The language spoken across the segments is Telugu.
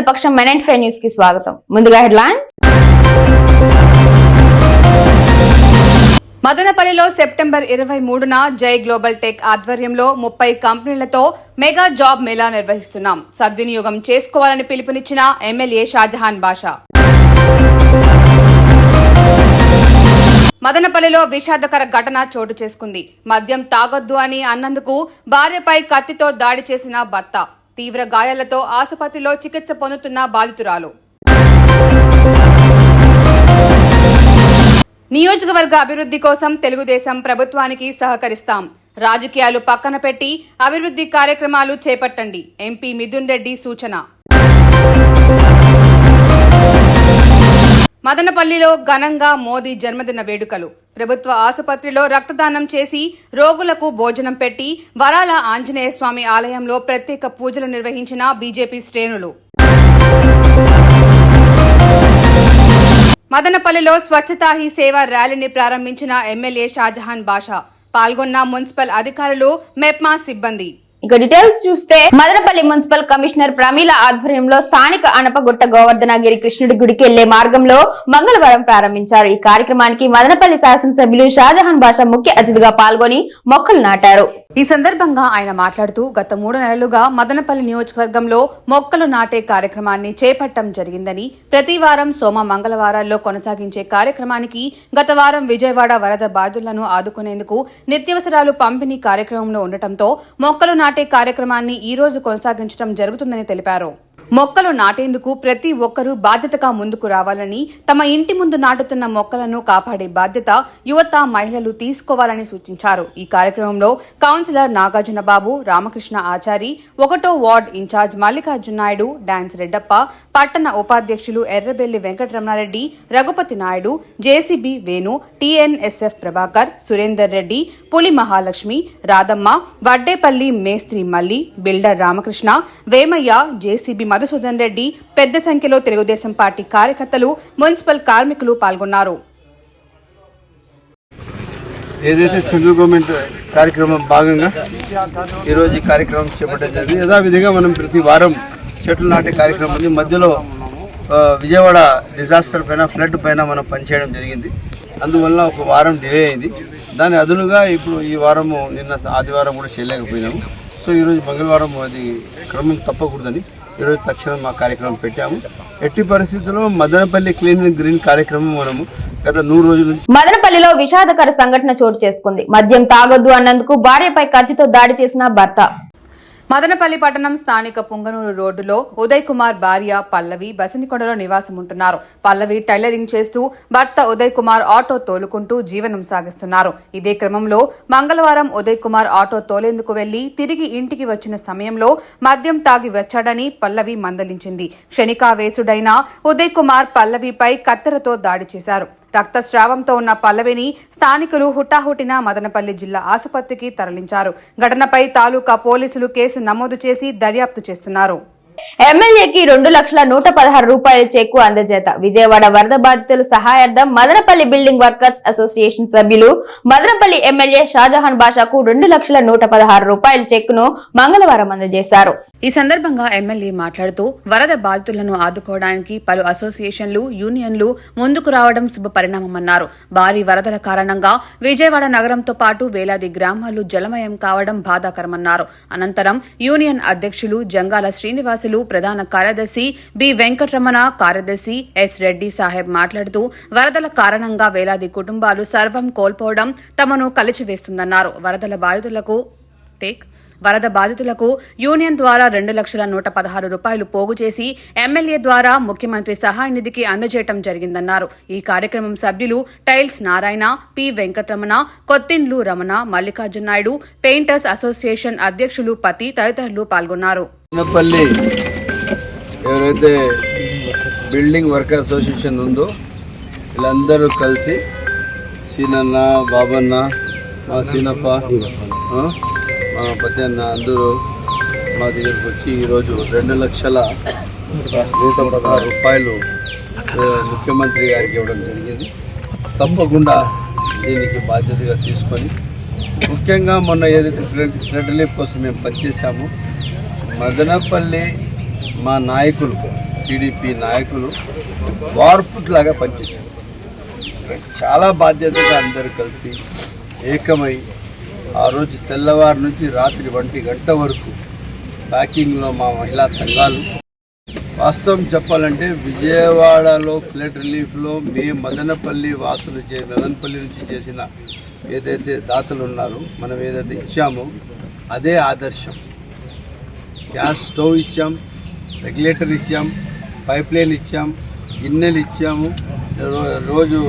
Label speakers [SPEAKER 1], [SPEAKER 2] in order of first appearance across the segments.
[SPEAKER 1] ప్రజల పక్షం మెనైన్ ఫైవ్ న్యూస్కి స్వాగతం. ముందుగా హెడ్లైన్
[SPEAKER 2] మదనపల్లిలో సెప్టెంబర్ ఇరవై మూడున జై గ్లోబల్ టెక్ ఆధ్వర్యంలో ముప్పై కంపెనీలతో మెగా జాబ్ మేళా నిర్వహిస్తున్నాం. సద్వినియోగం చేసుకోవాలని పిలుపునిచ్చిన ఎమ్మెల్యే షాజహాన్ బాషా. మదనపల్లిలో విషాదకర ఘటన చోటు చేసుకుంది. మద్యం తాగొద్దు అని అన్నందుకు భార్యపై కత్తితో దాడి చేసిన భర్త. తీవ్ర గాయాలతో ఆసుపత్రిలో చికిత్స పొందుతున్న బాధితురాలు. నియోజకవర్గ అభివృద్ధి కోసం తెలుగుదేశం ప్రభుత్వానికి సహకరిస్తాం. రాజకీయాలు పక్కన పెట్టి అభివృద్ధి కార్యక్రమాలు చేపట్టండి. ఎంపీ మిథున్ రెడ్డి సూచన. మదనపల్లిలో ఘనంగా మోదీ జన్మదిన వేడుకలు. ప్రభుత్వ ఆసుపత్రిలో రక్తదానం చేసి రోగులకు భోజనం పెట్టి వరాల ఆంజనేయ స్వామి ఆలయంలో ప్రత్యేక పూజలు నిర్వహించిన బీజేపీ శ్రేణులు. మదనపల్లిలో స్వచ్ఛతా హీ సేవ ర్యాలీని ప్రారంభించిన ఎమ్మెల్యే షాజహాన్ బాషా. పాల్గొన్న మున్సిపల్ అధికారులు మెప్మా సిబ్బంది.
[SPEAKER 1] ఇక డీటెయిల్స్ చూస్తే మదనపల్లి మున్సిపల్ కమిషనర్ ప్రమీల ఆధ్వర్యంలో స్థానిక అనపగుట్ట గోవర్ధనగిరి కృష్ణుడి గుడికి వెళ్ళే మార్గంలో మంగళవారం ప్రారంభించారు. ఈ కార్యక్రమానికి మదనపల్లి శాసనసభ్యులు షాజహాన్ బాషా ముఖ్య అతిథిగా పాల్గొని మొక్కలు నాటారు.
[SPEAKER 2] ఈ సందర్భంగా ఆయన మాట్లాడుతూ గత మూడు నెలలుగా మదనపల్లి నియోజకవర్గంలో మొక్కలు నాటే కార్యక్రమాన్ని చేపట్టడం జరిగిందని ప్రతి వారం సోమ మంగళవారాల్లో కొనసాగించే కార్యక్రమానికి గత వారం విజయవాడ వరద బాధితులను ఆదుకునేందుకు నిత్యవసరాలు పంపిణీ కార్యక్రమంలో ఉండటంతో మొక్కలు నాటే కార్యక్రమాన్ని ఈ రోజు కొనసాగించడం జరుగుతుందని తెలిపారు. మొక్కలు నాటేందుకు ప్రతి ఒక్కరూ బాధ్యతగా ముందుకు రావాలని తమ ఇంటి ముందు నాటుతున్న మొక్కలను కాపాడే బాధ్యత యువత మహిళలు తీసుకోవాలని సూచించారు. ఈ కార్యక్రమంలో కౌన్సిలర్ నాగార్జున బాబు రామకృష్ణ ఆచారి ఒకటో ward incharge Mallikarjuna Naidu dance Reddappa పట్టణ ఉపాధ్యక్షులు ఎర్రబెల్లి వెంకటరమణారెడ్డి రఘుపతి నాయుడు జేసీబీ వేణు టీఎన్ఎస్ఎఫ్ ప్రభాకర్ సురేందర్ రెడ్డి పులి మహాలక్ష్మి రాధమ్మ వడ్డేపల్లి మేస్త్రి మల్లి బిల్డర్ రామకృష్ణ వేమయ్య జేసీబీ మధుసూదన్ రెడ్డి పెద్ద సంఖ్యలో తెలుగుదేశం పార్టీ కార్యకర్తలు మున్సిపల్ కార్మికులు పాల్గొన్నారు.
[SPEAKER 3] ఏదైతే సెంట్రల్ గవర్నమెంట్ కార్యక్రమం భాగంగా ఈరోజు ఈ కార్యక్రమం చేపట్టడం జరిగింది యథావిధిగా మనం ప్రతి వారం చెట్లు నాటే కార్యక్రమం ఉంది. మధ్యలో విజయవాడ డిజాస్టర్ పైన ఫ్లడ్ పైన మనం పనిచేయడం జరిగింది. అందువల్ల ఒక వారం డిలే అయింది. దాని అదునుగా ఇప్పుడు ఈ వారము నిన్న ఆదివారం కూడా చేయలేకపోయినాము. సో ఈరోజు మంగళవారం అది క్రమం తప్పకూడదని ఈరోజు తక్షణం మా కార్యక్రమం పెట్టాము. ఎట్టి పరిస్థితుల్లో మదనపల్లి క్లీన్ అండ్ గ్రీన్ కార్యక్రమం మనము గత నూరు రోజుల నుంచి
[SPEAKER 1] మదనపల్లిలో విషాదకర సంఘటన చోటు చేసుకుంది. మద్యం తాగొద్దు అన్నందుకు భార్యపై కత్తితో దాడి చేసిన భర్త.
[SPEAKER 2] మదనపల్లి పట్టణం స్థానిక పుంగనూరు రోడ్డులో ఉదయ్ కుమార్ భార్య పల్లవి బసినికొండలో నివాసం ఉంటున్నారు పల్లవి టైలరింగ్ చేస్తూ భర్త ఉదయ్ కుమార్ ఆటో తోలుకుంటూ జీవనం సాగిస్తున్నారు. ఇదే క్రమంలో మంగళవారం ఉదయ్ కుమార్ ఆటో తోలేందుకు వెళ్ళి తిరిగి ఇంటికి వచ్చిన సమయంలో మద్యం తాగి వచ్చాడని పల్లవి మందలించింది. క్షణికావేశుడైన ఉదయ్ కుమార్ పల్లవిపై కత్తెరతో దాడి చేశారు. రక్తస్రావంతో ఉన్న పల్లవిని స్థానికులు హుటాహుటిన మదనపల్లి జిల్లా ఆసుపత్రికి తరలించారు. ఘటనపై తాలూకా పోలీసులు కేసు నమోదు చేసి దర్యాప్తు చేస్తున్నారు.
[SPEAKER 1] ఎమ్మెల్యేకి రెండు లక్షల నూట పదహారు రూపాయల చెక్కు అందజేత. విజయవాడ వరద బాధితుల సహాయార్థం మదనపల్లి బిల్డింగ్ వర్కర్స్ అసోసియేషన్ సభ్యులు మదనపల్లి ఎమ్మెల్యే షాజహాన్ బాషాకు రెండు లక్షల నూట పదహారు రూపాయల చెక్కును మంగళవారం అందజేశారు.
[SPEAKER 2] ఈ సందర్భంగా ఎమ్మెల్యే మాట్లాడుతూ వరద బాధితులను ఆదుకోవడానికి పలు అసోసియేషన్లు యూనియన్లు ముందుకు రావడం శుభ పరిణామమన్నారు. భారీ వరదల కారణంగా విజయవాడ నగరంతో పాటు వేలాది గ్రామాలు జలమయం కావడం బాధాకరమన్నారు. అనంతరం యూనియన్ అధ్యక్షులు జంగాల శ్రీనివాసులు ప్రధాన కార్యదర్శి బి. వెంకటరమణ కార్యదర్శి ఎస్. రెడ్డి సాహెబ్ మాట్లాడుతూ వరదల కారణంగా వేలాది కుటుంబాలు సర్వం కోల్పోవడం తమను కలిచివేస్తుందన్నారు. వరదల బాధితులకు టేక్ వరద బాధితులకు యూనియన్ ద్వారా రెండు లక్షల నూట పదహారు రూపాయలు పోగు చేసి ఎమ్మెల్యే ద్వారా ముఖ్యమంత్రి సహాయ నిధికి అందజేయటం జరిగిందన్నారు. ఈ కార్యక్రమం సభ్యులు tiles Narayana P. Venkataramana Kothindlu Ramana Mallikarjuna Naidu painters association అధ్యక్షులు పతి తదితరులు పాల్గొన్నారు.
[SPEAKER 3] ఎవరైతే బిల్డింగ్ వర్కర్ అసోసియేషన్ ఉందో వీళ్ళందరూ కలిసి సీనన్న బాబన్న మా సీనప్ప ఆ, అందరూ మా దగ్గరకు వచ్చి ఈరోజు రెండు లక్షల నూట పదహారు రూపాయలు ముఖ్యమంత్రి గారికి ఇవ్వడం జరిగింది. తప్పకుండా దీనికి బాధ్యతగా తీసుకొని ముఖ్యంగా మొన్న ఏదైతే ఫ్లడ్ ఫ్లడ్ రిలీఫ్ కోసం మేము పనిచేసామో మదనపల్లి మా నాయకులు టీడీపీ నాయకులు వార్ఫుట్ లాగా పనిచేశారు. చాలా బాధ్యతగా అందరూ కలిసి ఏకమై ఆ రోజు తెల్లవారు నుంచి రాత్రి ఒంటి గంట వరకు ప్యాకింగ్లో మా మహిళా సంఘాలు. వాస్తవం చెప్పాలంటే విజయవాడలో ఫ్లడ్ రిలీఫ్లో మే మదనపల్లి వాసులు చే మదనపల్లి నుంచి చేసిన ఏదైతే దాతలు ఉన్నారో మనం ఏదైతే ఇచ్చామో అదే ఆదర్శం. గ్యాస్ స్టవ్ ఇచ్చాం రెగ్యులేటర్ ఇచ్చాం పైప్ లైన్ ఇచ్చాం గిన్నెలు ఇచ్చాము రోజు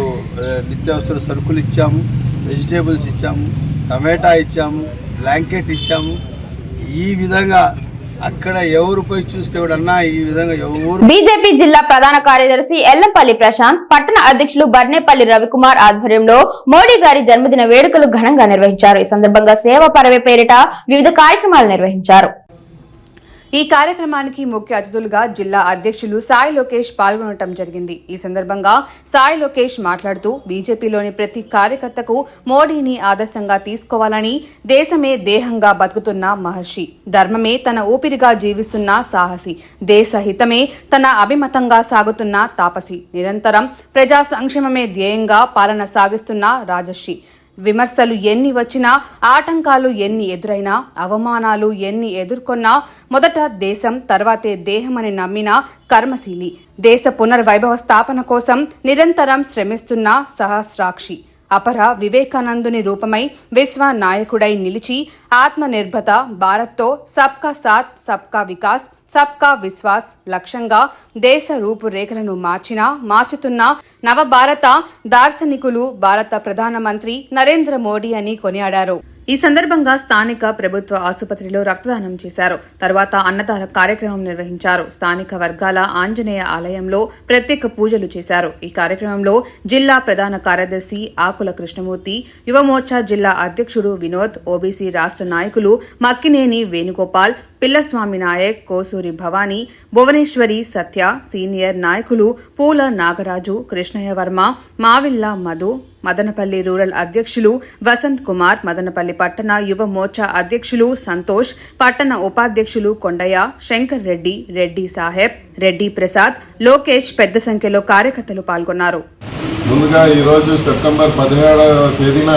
[SPEAKER 3] నిత్యావసర సరుకులు ఇచ్చాము వెజిటేబుల్స్ ఇచ్చాము టమాటా ఇచ్చాము బ్లాంకెట్ ఇచ్చాము. ఈ విధంగా అక్కడ ఎవరు పోయి చూస్తే అన్నా ఈ విధంగా ఎవరు
[SPEAKER 1] బీజేపీ జిల్లా ప్రధాన కార్యదర్శి ఎల్లంపల్లి ప్రశాంత్ పట్టణ అధ్యక్షులు బర్నేపల్లి రవికుమార్ ఆధ్వర్యంలో మోడీ గారి జన్మదిన వేడుకలు ఘనంగా నిర్వహించారు. ఈ సందర్భంగా సేవ పరవే పేరిట వివిధ కార్యక్రమాలు నిర్వహించారు.
[SPEAKER 2] ఈ కార్యక్రమానికి ముఖ్య అతిథులుగా జిల్లా అధ్యక్షులు సాయి లోకేష్ పాల్గొనడం జరిగింది. ఈ సందర్భంగా సాయి లోకేష్ మాట్లాడుతూ బీజేపీలోని ప్రతి కార్యకర్తకు మోడీని ఆదర్శంగా తీసుకోవాలని దేశమే దేహంగా బతుకుతున్న మహర్షి. ధర్మమే తన ఊపిరిగా జీవిస్తున్న సాహసి. దేశ హితమే తన అభిమతంగా సాగుతున్న తాపసి. నిరంతరం ప్రజా సంక్షేమమే ధ్యేయంగా పాలన సాగిస్తున్న రాజర్షి. విమర్శలు ఎన్ని వచ్చినా ఆటంకాలు ఎన్ని ఎదురైనా అవమానాలు ఎన్ని ఎదుర్కొన్నా మొదట దేశం తర్వాతే దేహమని నమ్మిన కర్మశీలి. దేశ పునర్వైభవ స్థాపన కోసం నిరంతరం శ్రమిస్తున్న సహస్రాక్షి. అపర వివేకానందుని రూపమై విశ్వ నాయకుడై నిలిచి ఆత్మనిర్భత భారత్తో సబ్కా సాత్ సబ్కా వికాస్ సబ్కా విశ్వాస్ లక్ష్యంగా దేశ రూపురేఖలను మార్చిన మార్చుతున్న నవభారత దార్శనికులు భారత ప్రధానమంత్రి నరేంద్ర మోడీ అని కొనియాడారు. ఈ సందర్భంగా స్థానిక ప్రభుత్వ ఆసుపత్రిలో రక్తదానం చేశారు. తర్వాత అన్నదాన కార్యక్రమం నిర్వహించారు. స్థానిక వర్గాల ఆంజనేయ ఆలయంలో ప్రత్యేక పూజలు చేశారు. ఈ కార్యక్రమంలో జిల్లా ప్రధాన కార్యదర్శి ఆకుల కృష్ణమూర్తి యువమోర్చా జిల్లా అధ్యక్షుడు వినోద్ ఓబీసీ రాష్ట్ర నాయకులు మక్కినేని వేణుగోపాల్ పిల్లస్వామి నాయక్ కోసూరి భవానీ భువనేశ్వరి సత్య సీనియర్ నాయకులు పూల నాగరాజు కృష్ణయ్య వర్మ మావిల్ల మధు మదనపల్లి రూరల్ అధ్యక్షులు వసంత్ కుమార్ మదనపల్లి పట్టణ యువ మోర్చా అధ్యక్షులు సంతోష్ పట్టణ ఉపాధ్యక్షులు కొండయ్య శంకర్ రెడ్డి రెడ్డి సాహెబ్ రెడ్డి ప్రసాద్ లోకేష్ పెద్ద సంఖ్యలో కార్యకర్తలు పాల్గొన్నారు.
[SPEAKER 4] ముందుగా ఈరోజు సెప్టెంబర్ పదిహేడవ తేదీన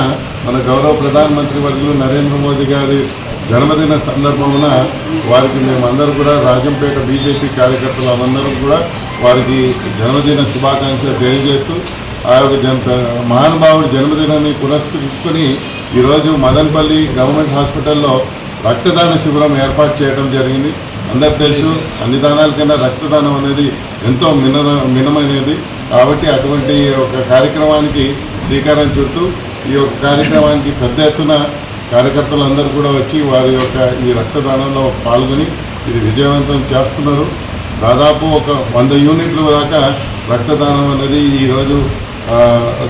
[SPEAKER 4] మన గౌరవ ప్రధానమంత్రి వర్యులు నరేంద్ర మోదీ గారి జన్మదిన సందర్భమున వారికి మేమందరూ కూడా రాజంపేట బీజేపీ కార్యకర్తలు అందరం కూడా వారికి జన్మదిన శుభాకాంక్షలు తెలియజేస్తూ ఆ యొక్క జన్ మహానుభావుడి జన్మదినాన్ని పురస్కరించుకొని ఈరోజు మదనపల్లి గవర్నమెంట్ హాస్పిటల్లో రక్తదాన శిబిరం ఏర్పాటు చేయడం జరిగింది. అందరు తెలుసు అన్ని దానాల కన్నా రక్తదానం అనేది ఎంతో మిన మినమైనది. కాబట్టి అటువంటి ఒక కార్యక్రమానికి శ్రీకారం చుట్టూ ఈ యొక్క కార్యక్రమానికి పెద్ద ఎత్తున కార్యకర్తలు అందరూ కూడా వచ్చి వారి యొక్క ఈ రక్తదానంలో పాల్గొని ఇది విజయవంతం చేస్తున్నారు. దాదాపు ఒక వంద యూనిట్ల దాకా రక్తదానం అనేది ఈరోజు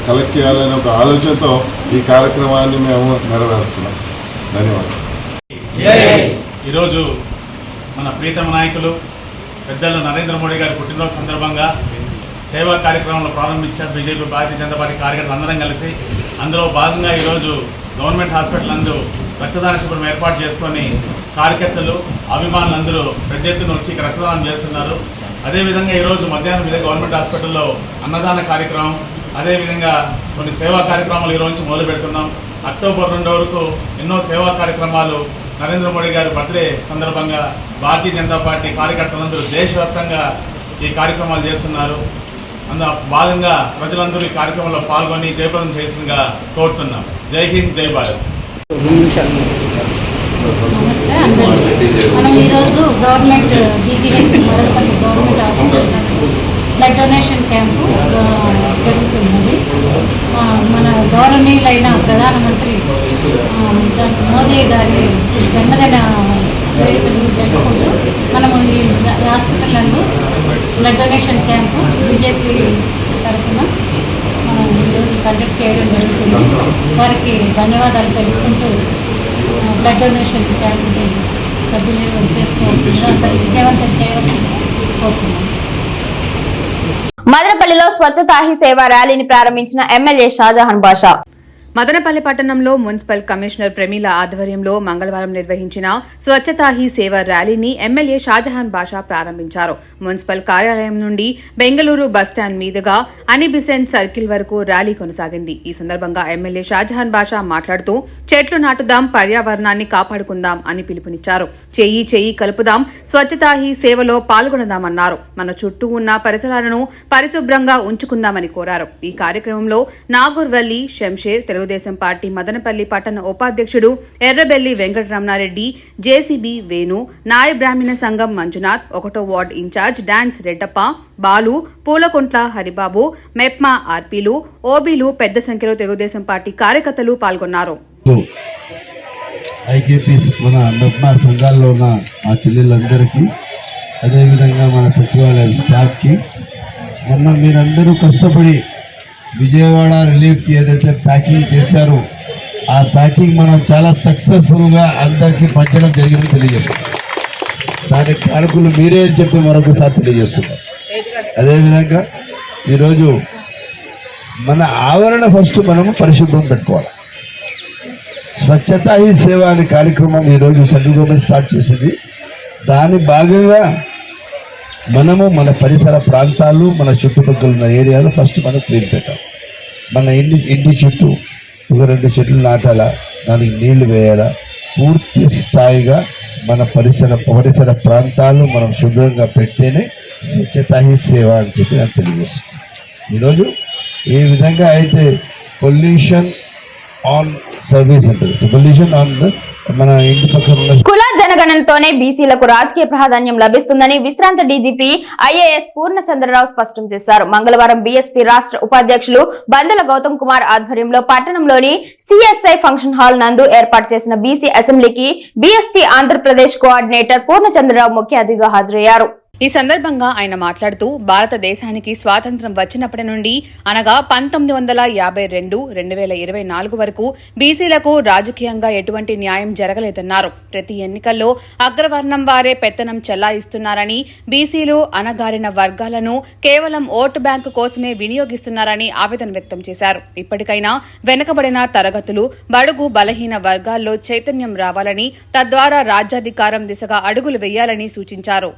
[SPEAKER 4] కలెక్ట్ చేయాలనే ఒక ఆలోచనతో ఈ కార్యక్రమాన్ని మేము నెరవేరుస్తున్నాం. ధన్యవాదాలు.
[SPEAKER 5] ఈరోజు మన ప్రీతమ నాయకులు పెద్దలు నరేంద్ర మోడీ గారి పుట్టినరోజు సందర్భంగా సేవా కార్యక్రమంలో ప్రారంభించారు. బీజేపీ భారతీయ జనతా పార్టీ కార్యకర్తలు అందరం కలిసి అందులో భాగంగా ఈరోజు గవర్నమెంట్ హాస్పిటల్ నందు రక్తదాన శిబిరం ఏర్పాటు చేసుకొని కార్యకర్తలు అభిమానులు అందరూ పెద్ద ఎత్తున వచ్చి ఇక్కడ రక్తదానం చేస్తున్నారు. అదేవిధంగా ఈరోజు మధ్యాహ్నం మీద గవర్నమెంట్ హాస్పిటల్లో అన్నదాన కార్యక్రమం అదేవిధంగా కొన్ని సేవా కార్యక్రమాలు ఈరోజు మొదలు పెడుతున్నాం. అక్టోబర్ రెండో వరకు ఎన్నో సేవా కార్యక్రమాలు నరేంద్ర మోడీ గారి బర్త్డే సందర్భంగా భారతీయ జనతా పార్టీ కార్యకర్తలందరూ దేశవ్యాప్తంగా ఈ కార్యక్రమాలు చేస్తున్నారు. అందులో భాగంగా ప్రజలందరూ ఈ కార్యక్రమంలో పాల్గొని జయప్రదం చేసిందిగా కోరుతున్నాం. జై హింద్ జై భారత్.
[SPEAKER 6] నమస్తే అందరికీ. మనం ఈరోజు government GGH Madanapalle government hospital blood donation camp జరుగుతున్నది. మన గౌరవనీయులైన ప్రధానమంత్రి మోదీ గారి జన్మదిన జరుపుకుంటూ మనము ఈ హాస్పిటల్ నందు బ్లడ్ డొనేషన్ క్యాంపు బీజేపీ తరఫున మనం ఈరోజు కండక్ట్ చేయడం జరుగుతుంది. వారికి ధన్యవాదాలు తెలుపుకుంటూ బ్లడ్ డొనేషన్ క్యాంప్ని సద్వినియోగం చేసుకోవాల్సిందిగా అందరూ విజయవంతం చేయవలసిందిగా కోరుతున్నాను.
[SPEAKER 1] మదనపల్లిలో స్వచ్ఛతాహి సేవ ర్యాలీని ప్రారంభించిన ఎమ్మెల్యే షాజహాన్ బాషా
[SPEAKER 2] మదనపల్లి పట్టణంలో మున్సిపల్ కమిషనర్ ప్రమీల ఆధ్వర్యంలో మంగళవారం నిర్వహించిన స్వచ్ఛతా హీ సేవ ర్యాలీని ఎమ్మెల్యే షాజహాన్ బాషా ప్రారంభించారు. మున్సిపల్ కార్యాలయం నుండి బెంగళూరు బస్టాండ్ మీదుగా అనిబిసెంట్ సర్కిల్ వరకు ర్యాలీ కొనసాగింది. ఈ సందర్భంగా ఎమ్మెల్యే షాజహాన్ బాషా మాట్లాడుతూ చెట్లు నాటుదాం పర్యావరణాన్ని కాపాడుకుందాం అని పిలుపునిచ్చారు. చెయ్యి చెయ్యి కలుపుదాం స్వచ్ఛతా హీ సేవలో పాల్గొనదామన్నారు. మన చుట్టూ ఉన్న పరిసరాలను పరిశుభ్రంగా ఉంచుకుందామని కోరారు. ఈ కార్యక్రమంలో నాగూర్వల్లి శంషేర్ తెలుగుదేశం పార్టీ మదనపల్లి పట్టణ ఉపాధ్యక్షుడు ఎర్రబెల్లి వెంకటరమణారెడ్డి జేసీబీ వేణు నాయ బ్రాహ్మణ సంఘం మంజునాథ్ ఒకటో ward in charge dance Reddappa Balu Poolakuntla Haribabu MEPMA ఆర్పీలు ఓబీలు పెద్ద సంఖ్యలో తెలుగుదేశం పార్టీ కార్యకర్తలు పాల్గొన్నారు.
[SPEAKER 3] మన మెప్మా సంఘాల్లో ఉన్న మా చెల్లెళ్ళందరికీ అదేవిధంగా మన సచివాలయం స్టాఫ్కి మొన్న మీరందరూ కష్టపడి విజయవాడ రిలీఫ్ ఏదైతే ప్యాకింగ్ చేశారో ఆ ప్యాకింగ్ మనం చాలా సక్సెస్ఫుల్గా అందరికీ పంచడం జరిగిందని తెలియజేస్తున్నాం. దానికి కారకులు మీరే అని చెప్పి మరొకసారి తెలియజేస్తున్నారు అదేవిధంగా ఈరోజు మన ఆవరణ ఫస్ట్ మనము పరిశుభ్రం పెట్టుకోవాలి. స్వచ్ఛత హీ సేవ అనే కార్యక్రమం ఈరోజు సెంట్రల్ గవర్నమెంట్ స్టార్ట్ చేసింది. దాని భాగంగా మనము మన పరిసర ప్రాంతాలు మన చుట్టుపక్కల ఉన్న ఏరియాలు ఫస్ట్ మనం క్లీన్ పెట్టాలి. మన ఇంటి ఇంటి చుట్టూ ఒక రెండు చెట్లు నాటాలా? దానికి నీళ్ళు వేయాలా? పూర్తి స్థాయిగా మన పరిసర పరిసర ప్రాంతాలు మనం శుభ్రంగా పెడితేనే స్వచ్ఛత హీ సేవ అని చెప్పి నాకు తెలియజేస్తుంది. ఈరోజు ఏ విధంగా అయితే పొల్యూషన్ ఆన్ సర్వీస్ ఉంటుంది. ఆన్ మన ఇంటి పక్కన
[SPEAKER 1] కుల జనగణనతోనే బీసీలకు రాజకీయ ప్రాధాన్యం లభిస్తుందని విశ్రాంత డీజీపీ ఐఏఎస్ పూర్ణచంద్రరావు స్పష్టం చేశారు. మంగళవారం బీఎస్పీ రాష్ట్ర ఉపాధ్యక్షులు బందల గౌతమ్ కుమార్ ఆధ్వర్యంలో పట్టణంలోని సిఎస్ఐ ఫంక్షన్ హాల్ నందు ఏర్పాటు చేసిన బీసీ అసెంబ్లీకి బీఎస్పీ ఆంధ్రప్రదేశ్ కోఆర్డినేటర్ పూర్ణచంద్రరావు ముఖ్య అతిథిగా హాజరయ్యారు.
[SPEAKER 2] ఈ సందర్భంగా ఆయన మాట్లాడుతూ భారతదేశానికి స్వాతంత్ర్యం వచ్చినప్పటి నుండి అనగా పంతొమ్మిది వందల యాభై రెండు రెండు వేల ఇరవై నాలుగు వరకు బీసీలకు రాజకీయంగా ఎటువంటి న్యాయం జరగలేదన్నారు. ప్రతి ఎన్నికల్లో అగ్రవర్ణం వారే పెత్తనం చెల్లాయిస్తున్నారని బీసీలు అనగారిన వర్గాలను కేవలం ఓటు బ్యాంకు కోసమే వినియోగిస్తున్నారని ఆవేదన వ్యక్తం చేశారు. ఇప్పటికైనా వెనుకబడిన తరగతులు బడుగు బలహీన వర్గాల్లో చైతన్యం రావాలని తద్వారా రాజ్యాధికారం దిశగా అడుగులు వేయాలని సూచించారు.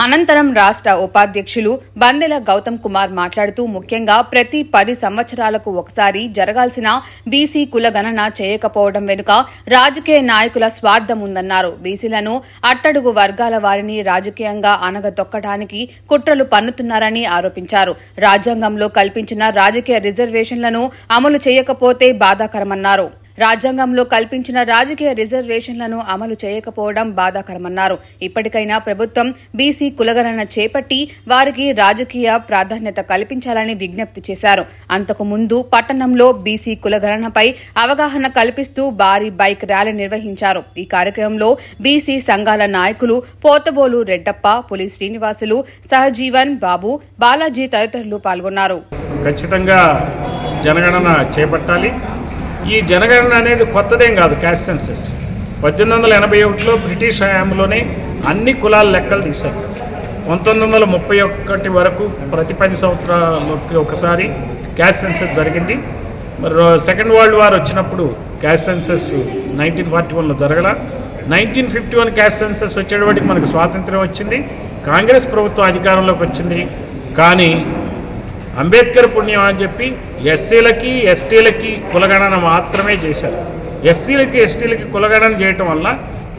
[SPEAKER 2] అనంతరం రాష్ట్ర ఉపాధ్యక్షులు బందెల గౌతమ్ కుమార్ మాట్లాడుతూ ముఖ్యంగా ప్రతి పది సంవత్సరాలకు ఒకసారి జరగాల్సిన బీసీ కుల గణన చేయకపోవడం వెనుక రాజకీయ నాయకుల స్వార్థం ఉందన్నారు. బీసీలను అట్టడుగు వర్గాల వారిని రాజకీయంగా అనగదొక్కడానికి కుట్రలు పన్నుతున్నారని ఆరోపించారు. రాజ్యాంగంలో కల్పించిన రాజకీయ రిజర్వేషన్లను అమలు చేయకపోతే బాధాకరమన్నారు. రాజ్యాంగంలో కల్పించిన రాజకీయ రిజర్వేషన్లను అమలు చేయకపోవడం బాధాకరమన్నారు. ఇప్పటికైనా ప్రభుత్వం బీసీ కులగణన చేపట్టి వారికి రాజకీయ ప్రాధాన్యత కల్పించాలని విజ్ఞప్తి చేశారు. అంతకు ముందు పట్టణంలో బీసీ కులగణనపై అవగాహన కల్పిస్తూ భారీ బైక్ ర్యాలీ నిర్వహించారు. ఈ కార్యక్రమంలో బీసీ సంఘాల నాయకులు పోతబోలు రెడ్డప్ప పులి శ్రీనివాసులు సహజీవన్ బాబు బాలాజీ తదితరులు పాల్గొన్నారు.
[SPEAKER 7] ఖచ్చితంగా జనగణన చేపట్టాలి. ఈ జనగణన అనేది కొత్తదేం కాదు క్యాస్ట్ సెన్సెస్ పద్దెనిమిది వందల ఎనభై ఒకటిలో బ్రిటిష్ హయాంలోనే అన్ని కులాల లెక్కలు తీశారు. పంతొమ్మిది వందల ముప్పై ఒకటి వరకు ప్రతి పది సంవత్సరాలకి ఒకసారి క్యాస్ట్ సెన్సెస్ జరిగింది. మరి సెకండ్ వరల్డ్ వార్ వచ్చినప్పుడు క్యాస్ట్ సెన్సెస్ నైన్టీన్ ఫార్టీ వన్లో జరగల. Nineteen fifty one caste census వచ్చేటప్పటికి మనకు స్వాతంత్ర్యం వచ్చింది. కాంగ్రెస్ ప్రభుత్వం అధికారంలోకి వచ్చింది. కానీ అంబేద్కర్ పుణ్యం అని చెప్పి ఎస్సీలకి ఎస్టీలకి కులగణన మాత్రమే చేశారు. ఎస్సీలకి ఎస్టీలకి కులగణన చేయటం వల్ల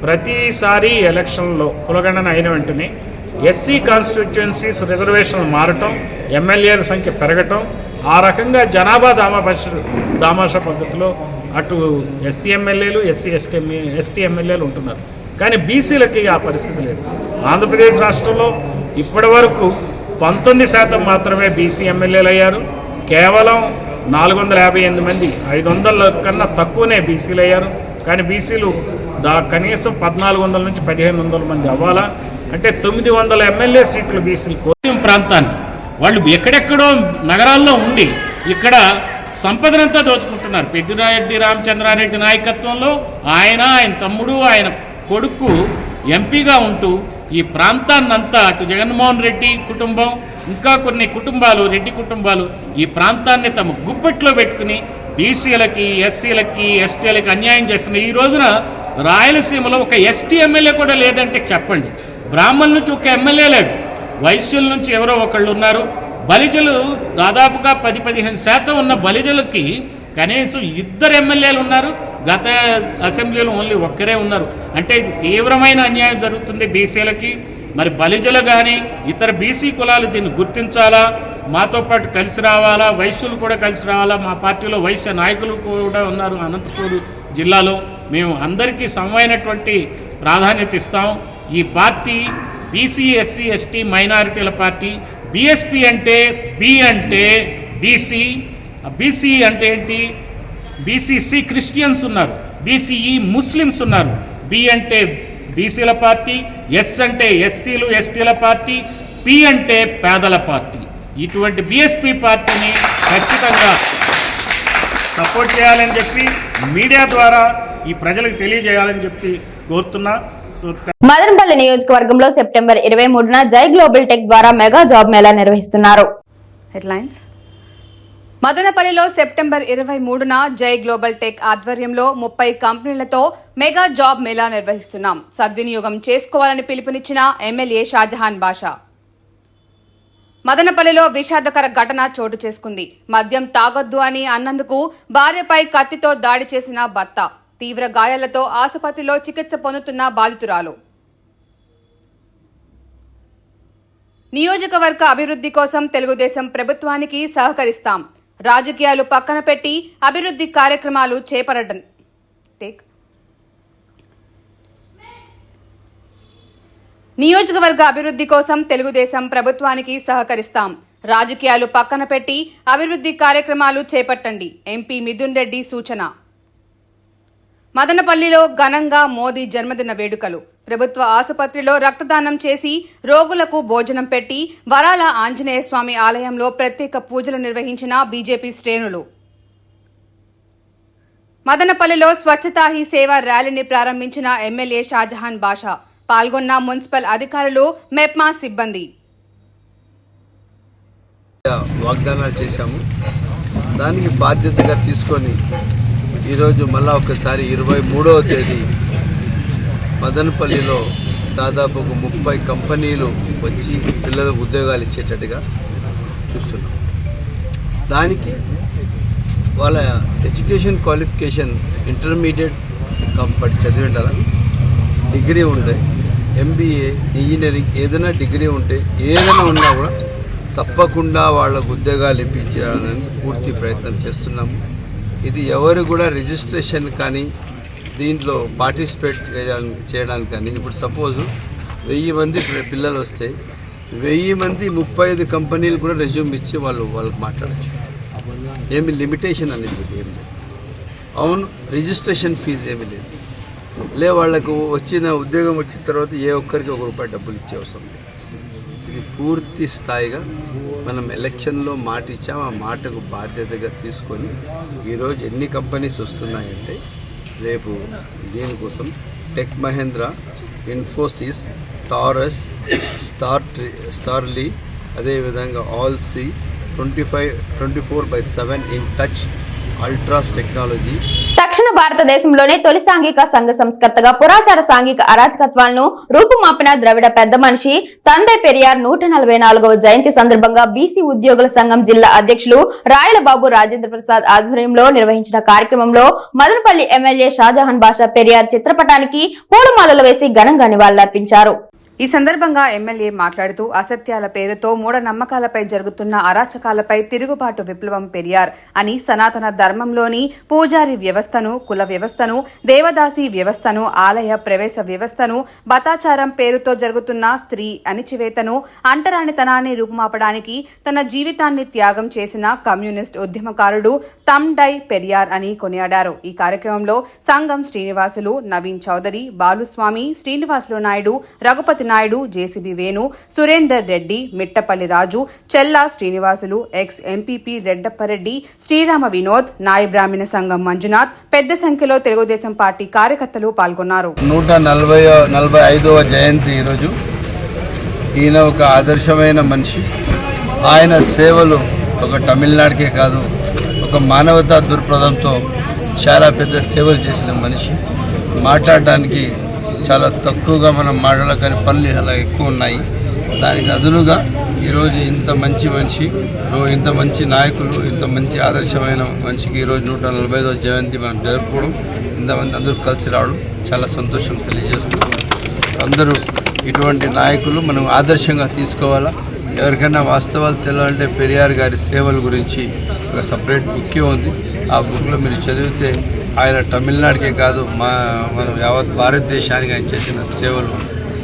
[SPEAKER 7] ప్రతిసారి ఎలక్షన్లో కులగణన అయిన వెంటనే ఎస్సీ కాన్స్టిట్యుయెన్సీస్ రిజర్వేషన్లు మారటం ఎమ్మెల్యేల సంఖ్య పెరగటం ఆ రకంగా జనాభా దామాపక్ష దామాష పద్ధతిలో అటు ఎస్సీ ఎమ్మెల్యేలు ఎస్సీ ఎస్టీ ఎస్టీ ఎమ్మెల్యేలు ఉంటున్నారు. కానీ బీసీలకి ఆ పరిస్థితి లేదు. ఆంధ్రప్రదేశ్ రాష్ట్రంలో ఇప్పటి వరకు పంతొమ్మిది శాతం మాత్రమే బీసీ ఎమ్మెల్యేలు అయ్యారు. కేవలం నాలుగు వందల యాభై ఎనిమిది మంది ఐదు వందల కన్నా తక్కువనే బీసీలు అయ్యారు. కానీ బీసీలు దా కనీసం పద్నాలుగు వందల నుంచి పదిహేను వందల మంది అవ్వాలా? అంటే తొమ్మిది వందల ఎమ్మెల్యే సీట్లు బీసీలు కోయం ప్రాంతాన్ని వాళ్ళు ఎక్కడెక్కడో నగరాల్లో ఉండి ఇక్కడ సంపదనంతా దోచుకుంటున్నారు. పెద్దిరారెడ్డి రామచంద్రారెడ్డి నాయకత్వంలో ఆయన ఆయన తమ్ముడు ఆయన కొడుకు ఎంపీగా ఉంటూ ఈ ప్రాంతాన్నంతా అటు జగన్మోహన్ రెడ్డి కుటుంబం ఇంకా కొన్ని కుటుంబాలు రెడ్డి కుటుంబాలు ఈ ప్రాంతాన్ని తమ గుప్పెట్లో పెట్టుకుని
[SPEAKER 8] బీసీలకి ఎస్సీలకి ఎస్టీలకి అన్యాయం చేస్తున్నాయి ఈ రోజున రాయలసీమలో ఒక ఎస్టీ ఎమ్మెల్యే కూడా లేదంటే చెప్పండి. బ్రాహ్మణుల నుంచి ఒక ఎమ్మెల్యే లేడు. వైశ్యుల నుంచి ఎవరో ఒకళ్ళు ఉన్నారు. బలిజలు దాదాపుగా పది పదిహేను శాతం ఉన్న బలిజలకి కనీసం ఇద్దరు ఎమ్మెల్యేలు ఉన్నారు. గత అసెంబ్లీలో ఓన్లీ ఒక్కరే ఉన్నారు. అంటే ఇది తీవ్రమైన అన్యాయం జరుగుతుంది బీసీలకి. మరి బలిజలు కానీ ఇతర బీసీ కులాలు దీన్ని గుర్తించాలా? మాతో పాటు కలిసి రావాలా? వైశ్యులు కూడా కలిసి రావాలా? మా పార్టీలో వైశ్య నాయకులు కూడా ఉన్నారు అనంతపూర్ జిల్లాలో. మేము అందరికీ సమమైనటువంటి ప్రాధాన్యత ఇస్తాం. ఈ పార్టీ బీసీ ఎస్సీ ఎస్టీ మైనారిటీల పార్టీ. బీఎస్పీ అంటే బి అంటే బీసీ బీసీ అంటే ఏంటి? బీసీసీ క్రిస్టియన్స్ ఉన్నారు. బీసీఈ ముస్లిమ్స్ ఉన్నారు. బి అంటే బీసీల పార్టీ ఎస్ అంటే ఎస్సీలు ఎస్టీల పార్టీ పి అంటే పేదల పార్టీ. ఇటువంటి బీఎస్పీ పార్టీని ఖచ్చితంగా సపోర్ట్ చేయాలని చెప్పి మీడియా ద్వారా ఈ ప్రజలకు తెలియజేయాలని చెప్పి కోరుతున్నా.
[SPEAKER 1] మదనపల్లి నియోజకవర్గంలో సెప్టెంబర్ ఇరవై మూడున జై గ్లోబల్ టెక్ ద్వారా మెగా జాబ్ మేళా నిర్వహిస్తున్నారు.
[SPEAKER 2] హెడ్లైన్స్. మదనపల్లిలో సెప్టెంబర్ ఇరవై మూడున జై గ్లోబల్ టెక్ ఆధ్వర్యంలో ముప్పై కంపెనీలతో మెగా జాబ్ మేళా నిర్వహిస్తున్నాం. సద్వినియోగం చేసుకోవాలని పిలుపునిచ్చిన ఎమ్మెల్యే షాజహాన్ బాషా. మదనపల్లిలో విషాదకర ఘటన చోటు చేసుకుంది. మద్యం తాగొద్దు అని అన్నందుకు భార్యపై కత్తితో దాడి చేసిన భర్త. తీవ్ర గాయాలతో ఆసుపత్రిలో చికిత్స పొందుతున్న బాధితురాలు. నియోజకవర్గ అభివృద్ధి కోసం తెలుగుదేశం ప్రభుత్వానికి సహకరిస్తాం. రాజకీయాలు పక్కన పెట్టి అభివృద్ధి కార్యక్రమాలు చేపట్టడం. టేక్. నియోజకవర్గ అభివృద్ధి కోసం తెలుగుదేశం ప్రభుత్వానికి సహకరిస్తాం. రాజకీయాలు పక్కన పెట్టి అభివృద్ధి కార్యక్రమాలు చేపట్టండి. ఎంపీ మిథున్ రెడ్డి సూచన. మదనపల్లిలో ఘనంగా మోదీ జన్మదిన వేడుకలు. ప్రభుత్వ ఆసుపత్రిలో రక్తదానం చేసి రోగులకు భోజనం పెట్టి వరాల ఆంజనేయ స్వామి ఆలయంలో ప్రత్యేక పూజలు నిర్వహించిన బీజేపీ శ్రేణులు. మదనపల్లిలో స్వచ్ఛతా హీ సేవ ర్యాలీని ప్రారంభించిన ఎమ్మెల్యే షాజహాన్ బాషా పాల్గొన్న మున్సిపల్ అధికారులు మెప్మా సిబ్బంది.
[SPEAKER 3] వాగ్దానాలు చేశాము. దానికి బాధ్యతగా తీసుకొని ఈరోజు మళ్ళా ఒకసారి ఇరవై మూడవ తేదీ మదనపల్లిలో దాదాపు ఒక ముప్పై కంపెనీలు వచ్చి పిల్లలకు ఉద్యోగాలు ఇచ్చేటట్టుగా చూస్తున్నాం. దానికి వాళ్ళ ఎడ్యుకేషన్ క్వాలిఫికేషన్ ఇంటర్మీడియట్ కంపటి చదివిండాలని డిగ్రీ ఉంటే ఎంబీఏ ఇంజనీరింగ్ ఏదైనా డిగ్రీ ఉంటే ఏదైనా ఉన్నా కూడా తప్పకుండా వాళ్ళకు ఉద్యోగాలు ఇప్పించాలని పూర్తి ప్రయత్నం చేస్తున్నాము. ఇది ఎవరు కూడా రిజిస్ట్రేషన్ కానీ దీంట్లో పార్టిసిపేట్ చేయడానికి చేయడానికి కానీ ఇప్పుడు సపోజ్ వెయ్యి మంది పిల్లలు వస్తే వెయ్యి మంది ముప్పై ఐదు కంపెనీలు కూడా రెజ్యూమ్ ఇచ్చి వాళ్ళు వాళ్ళకి మాట్లాడచ్చు. ఏమి లిమిటేషన్ అనేది ఏమి లేదు. అవును రిజిస్ట్రేషన్ ఫీజు ఏమీ లేదు. లే వాళ్ళకు వచ్చిన ఉద్యోగం వచ్చిన తర్వాత ఏ ఒక్కరికి ఒక రూపాయి డబ్బులు ఇచ్చే అవసరం లేదు. ఇది పూర్తి స్థాయిగా మనం ఎలక్షన్లో మాట ఇచ్చాం ఆ మాటకు బాధ్యతగా తీసుకొని ఈరోజు ఎన్ని కంపెనీస్ వస్తున్నాయంటే రేపు దీనికోసం? Tech Mahindra Infosys Taurus star స్టార్లీ అదేవిధంగా ఆల్సీ twenty five twenty four by seven in touch ultras technology.
[SPEAKER 1] భారతదేశంలోనే తొలి సాంఘిక సంఘ సంస్కర్తగా పురాచార సాంఘిక అరాచకత్వాలను రూపుమాపిన ద్రవిడ పెద్ద మనిషి తందే పెరియార్ నూట నలభై నాలుగవ జయంతి సందర్భంగా బీసీ ఉద్యోగుల సంఘం జిల్లా అధ్యక్షులు రాయలబాబు రాజేంద్ర ప్రసాద్ ఆధ్వర్యంలో నిర్వహించిన కార్యక్రమంలో మదనపల్లి ఎమ్మెల్యే షాజహాన్ బాషా పెరియార్ చిత్రపటానికి పూలమాలలు వేసి ఘనంగా నివాళులర్పించారు.
[SPEAKER 2] ఈ సందర్భంగా ఎమ్మెల్యే మాట్లాడుతూ అసత్యాల పేరుతో మూఢనమ్మకాలపై జరుగుతున్న అరాచకాలపై తిరుగుబాటు విప్లవం పెరియార్ అని సనాతన ధర్మంలోని పూజారి వ్యవస్థను కుల వ్యవస్థను దేవదాసి వ్యవస్థను ఆలయ ప్రవేశ వ్యవస్థను బతాచారం పేరుతో జరుగుతున్న స్త్రీ అణిచివేతను అంటరానితనాన్ని రూపుమాపడానికి తన జీవితాన్ని త్యాగం చేసిన కమ్యూనిస్ట్ ఉద్యమకారుడు తమ్ డై పెరియార్ అని కొనియాడారు. ఈ కార్యక్రమంలో సంఘం Srinivasulu Naveen Chowdary Baluswamy Srinivasulu Naidu Raghupathi Naidu JCB Venu Surender Reddy Mittapalli Raju Chella Srinivasulu ex MPP Reddappa Reddy Srirama Vinod నాయ బ్రాహ్మణ సంఘం మంజునాథ్ పెద్ద సంఖ్యలో తెలుగుదేశం పార్టీ కార్యకర్తలు పాల్గొన్నారు.
[SPEAKER 3] నూట నలభై నలభై ఐదవ జయంతి ఈరోజు. ఈయన ఒక ఆదర్శమైన మనిషి. ఆయన సేవలు ఒక తమిళనాడుకే కాదు ఒక ఒక మానవతా దృక్పథంతో చాలా పెద్ద సేవలు చేసిన మనిషి. మాట్లాడడానికి చాలా తక్కువగా మనం మాటలు కానీ పనులు అలా ఎక్కువ ఉన్నాయి. దానికి అదునుగా ఈరోజు ఇంత మంచి మనిషి ఇంత మంచి నాయకులు ఇంత మంచి ఆదర్శమైన మనిషికి ఈరోజు నూట నలభై ఐదో జయంతి మనం జరుపుకోవడం. ఇంతమంది అందరూ కలిసి రావడం చాలా సంతోషం తెలియజేస్తున్నాం అందరూ ఇటువంటి నాయకులు మనం ఆదర్శంగా తీసుకోవాలా? ఎవరికైనా వాస్తవాలు తెలియాలంటే పెరియార్ గారి సేవల గురించి ఒక సపరేట్ బుక్కే ఉంది. ఆ బుక్లో మీరు చదివితే ఆయన తమిళనాడుకే కాదు మా మన యావత్ భారతదేశానికి ఆయన చేసిన సేవలు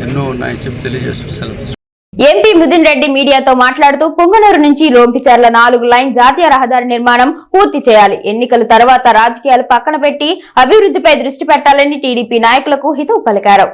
[SPEAKER 3] ఎన్నో ఉన్నాయని చెప్పి తెలియజేస్తూ సెలవు
[SPEAKER 1] ఎంపీ మిథున్ రెడ్డి మీడియాతో మాట్లాడుతూ పొంగనూరు నుంచి రోంపిచర్ల నాలుగు లైన్ జాతీయ రహదారి నిర్మాణం పూర్తి చేయాలి. ఎన్నికల తర్వాత రాజకీయాలు పక్కన పెట్టి అభివృద్ధిపై దృష్టి పెట్టాలని టీడీపీ నాయకులకు హితవు పలికారు.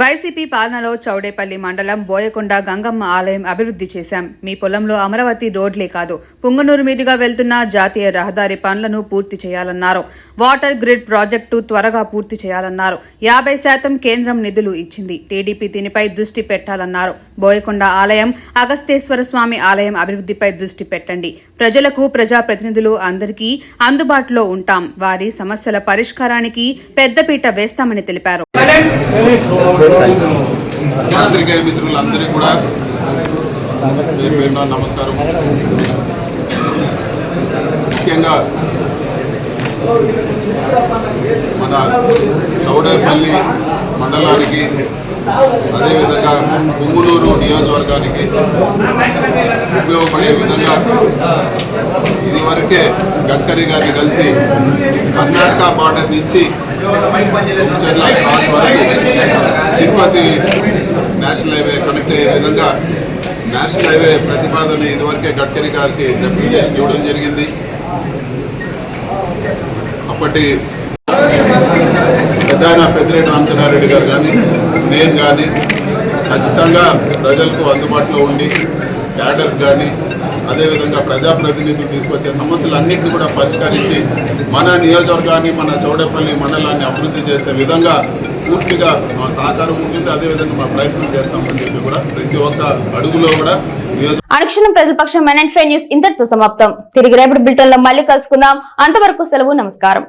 [SPEAKER 2] వైసీపీ పాలనలో చౌడేపల్లి మండలం బోయకొండ గంగమ్మ ఆలయం అభివృద్ధి చేశాం. మీ పొలంలో అమరావతి రోడ్లే కాదు పుంగనూరు మీదుగా వెళ్తున్న జాతీయ రహదారి పనులను పూర్తి చేయాలన్నారు. వాటర్ గ్రిడ్ ప్రాజెక్టు త్వరగా పూర్తి చేయాలన్నారు. యాభై శాతం కేంద్రం నిధులు ఇచ్చింది. టీడీపీ దీనిపై దృష్టి పెట్టాలన్నారు. బోయకొండ ఆలయం అగస్తేశ్వర స్వామి ఆలయం అభివృద్ధిపై దృష్టి పెట్టండి. ప్రజలకు ప్రజాప్రతినిధులు అందరికీ అందుబాటులో ఉంటాం. వారి సమస్యల పరిష్కారానికి పెద్దపీట వేస్తామని తెలిపారు.
[SPEAKER 9] పాత్రికేయ మిత్రులందరికీ కూడా పేరున నమస్కారం. ముఖ్యంగా మన చౌడేపల్లి మండలానికి అదేవిధంగా పుంగునూరు నియోజకవర్గానికి ఉపయోగపడే విధంగా ఇది వరకే గడ్కరీ గారిని కలిసి కర్ణాటక బార్డర్ నుంచి చెర్ల క్రాస్ వరకు తిరుపతి నేషనల్ హైవే కనెక్ట్ అయ్యే విధంగా నేషనల్ హైవే ప్రతిపాదన ఇదివరకే గడ్కరీ గారికి రిప్రజెంటేషన్ ఇవ్వడం జరిగింది. అప్పటి పెద్ద ఆయన పెద్దిరెడ్డి రామచంద్రారెడ్డి గారు కానీ నేను కానీ ఖచ్చితంగా ప్రజలకు అందుబాటులో ఉండి క్యాడర్ కానీ అదేవిధంగా ప్రజాప్రతినిధులు తీసుకొచ్చే సమస్యలన్నింటినీ కూడా పరిష్కరించి మన నియోజకవర్గాన్ని మన చౌడపల్లి మండలాన్ని అభివృద్ధి చేసే విధంగా పూర్తిగా మా సహకారం ఉంటుంది. అదేవిధంగా మా ప్రయత్నం చేస్తామని చెప్పి కూడా ప్రతి ఒక్క అడుగులో కూడా
[SPEAKER 1] అనుక్షణం ప్రజలపక్షం మెన్ అండ్ ఫైవ్ న్యూస్ ఇంతటితో సమాప్తం. తిరిగి రేపటి బులెటిన్లో మళ్ళీ కలుసుకుందాం. అంతవరకు సెలవు నమస్కారం.